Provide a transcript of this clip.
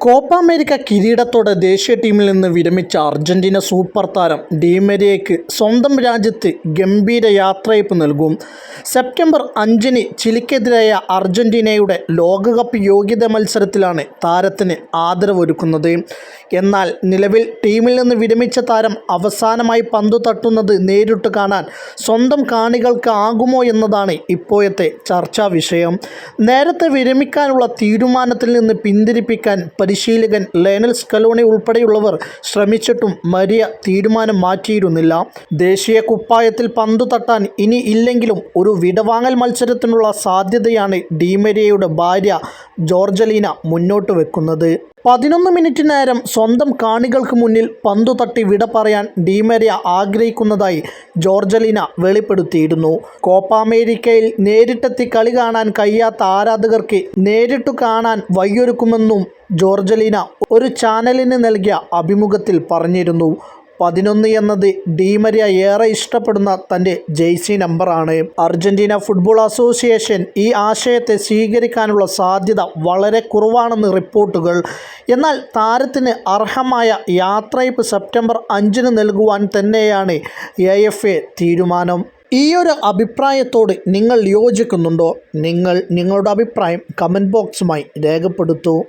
Copa America കിരീടത്തോടെ ദേശീയ ടീമിൽ നിന്ന് വിരമിച്ച അർജന്റീന സൂപ്പർ താരം ഡീമരിയയ്ക്ക് സ്വന്തം രാജ്യത്ത് ഗംഭീര യാത്രയപ്പ് നൽകും. സെപ്റ്റംബർ അഞ്ചിന് ചിലിക്കെതിരായ അർജന്റീനയുടെ ലോകകപ്പ് യോഗ്യത മത്സരത്തിലാണ് താരത്തിന് ആദരവൊരുക്കുന്നത്. എന്നാൽ നിലവിൽ ടീമിൽ നിന്ന് വിരമിച്ച താരം അവസാനമായി പന്തു തട്ടുന്നത് നേരിട്ട് കാണാൻ സ്വന്തം കാണികൾക്ക് ആകുമോ എന്നതാണ് ഇപ്പോഴത്തെ ചർച്ചാ വിഷയം. നേരത്തെ വിരമിക്കാനുള്ള തീരുമാനത്തിൽ നിന്ന് പിന്തിരിപ്പിക്കാൻ പരിശീലകൻ ലയണൽ സ്കലോണി ഉൾപ്പെടെയുള്ളവർ ശ്രമിച്ചിട്ടും മരിയ തീരുമാനം മാറ്റിയിരുന്നില്ല. ദേശീയ കുപ്പായത്തിൽ പന്തു തട്ടാൻ ഇനി ഇല്ലെങ്കിലും ഒരു വിടവാങ്ങൽ മത്സരത്തിനുള്ള സാധ്യതയാണ് ഡിമരിയയുടെ ഭാര്യ ജോർജലീന മുന്നോട്ട് വെക്കുന്നത്. പതിനൊന്ന് മിനിറ്റ് നേരം സ്വന്തം കാണികൾക്ക് മുന്നിൽ പന്തു തട്ടി വിട പറയാൻ ഡീമരിയ ആഗ്രഹിക്കുന്നതായി ജോർജലിന വെളിപ്പെടുത്തിയിരുന്നു. കോപ്പ അമേരിക്കയിൽ നേരിട്ടെത്തി കളി കാണാൻ കഴിയാത്ത ആരാധകർക്ക് നേരിട്ടു കാണാൻ വഴിയൊരുക്കുമെന്നും ജോർജലീന ഒരു ചാനലിന് നൽകിയ അഭിമുഖത്തിൽ പറഞ്ഞിരുന്നു. പതിനൊന്ന് എന്നത് ഡീമരിയ ഏറെ ഇഷ്ടപ്പെടുന്ന തന്റെ ജെയ്സി നമ്പറാണ്. അർജന്റീന ഫുട്ബോൾ അസോസിയേഷൻ ഈ ആശയത്തെ സ്വീകരിക്കാനുള്ള സാധ്യത വളരെ കുറവാണെന്ന് റിപ്പോർട്ടുകൾ. എന്നാൽ താരത്തിന് അർഹമായ യാത്രയപ്പ് സെപ്റ്റംബർ അഞ്ചിന് നൽകുവാൻ തന്നെയാണ് എ എഫ് എ തീരുമാനം. ഈ ഒരു അഭിപ്രായത്തോട് നിങ്ങൾ യോജിക്കുന്നുണ്ടോ? നിങ്ങൾ നിങ്ങളുടെ അഭിപ്രായം കമന്റ് ബോക്സുമായി രേഖപ്പെടുത്തൂ.